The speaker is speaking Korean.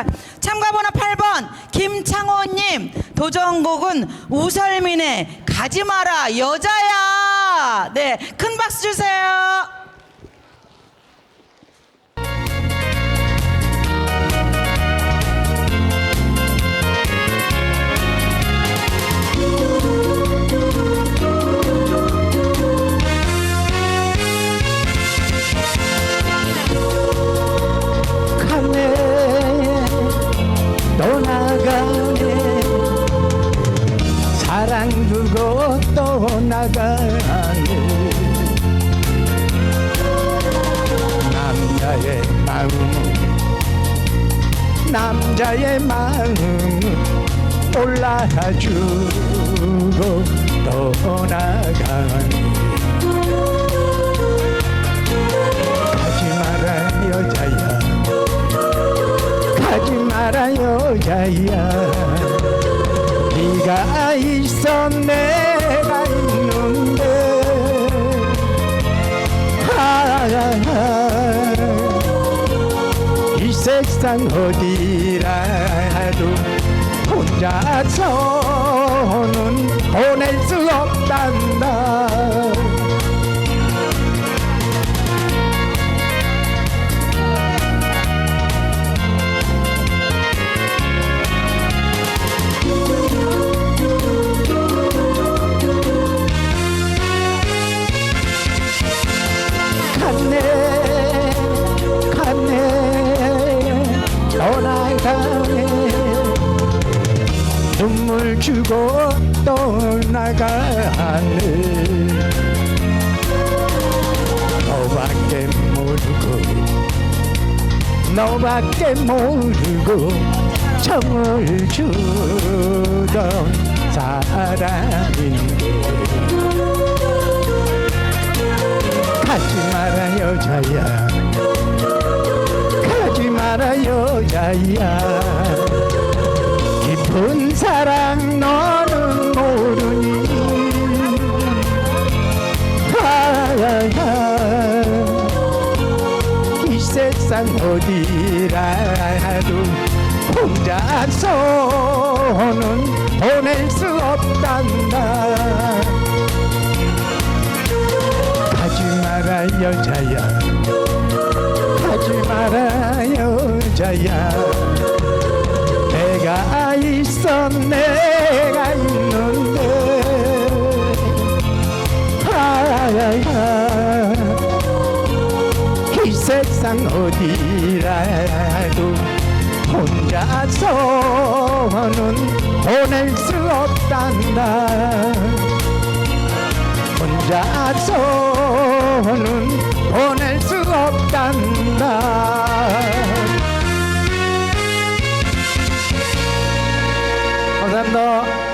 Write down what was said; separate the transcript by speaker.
Speaker 1: 자, 참가번호 8번 김창호님 도전곡은 우설민의 가지 마라 여자야. 네, 큰 박수 주세요.
Speaker 2: 남자의 마음은 남자의 마음은 몰라주고 떠나가네 가지 마라 여자야. 가지 마라 여자야. 네가 내 세상 어디라도 혼자서는 보낼 수 없단다. 갔 눈물 주고 떠나가네 너밖에 모르고 너밖에 모르고 정을 주던 사람인데 가지 마라 여자야. 가지 마라 여자야. 깊은 세상 어디라도 혼자서는 보낼 수 없단다 가지 마라 여자야. 가지 마라 여자야. 내가 있어 내가 있는 세상 어디라도 혼자서는 보낼 수 없단다. 혼자서는 보낼 수 없단다. 감사합니다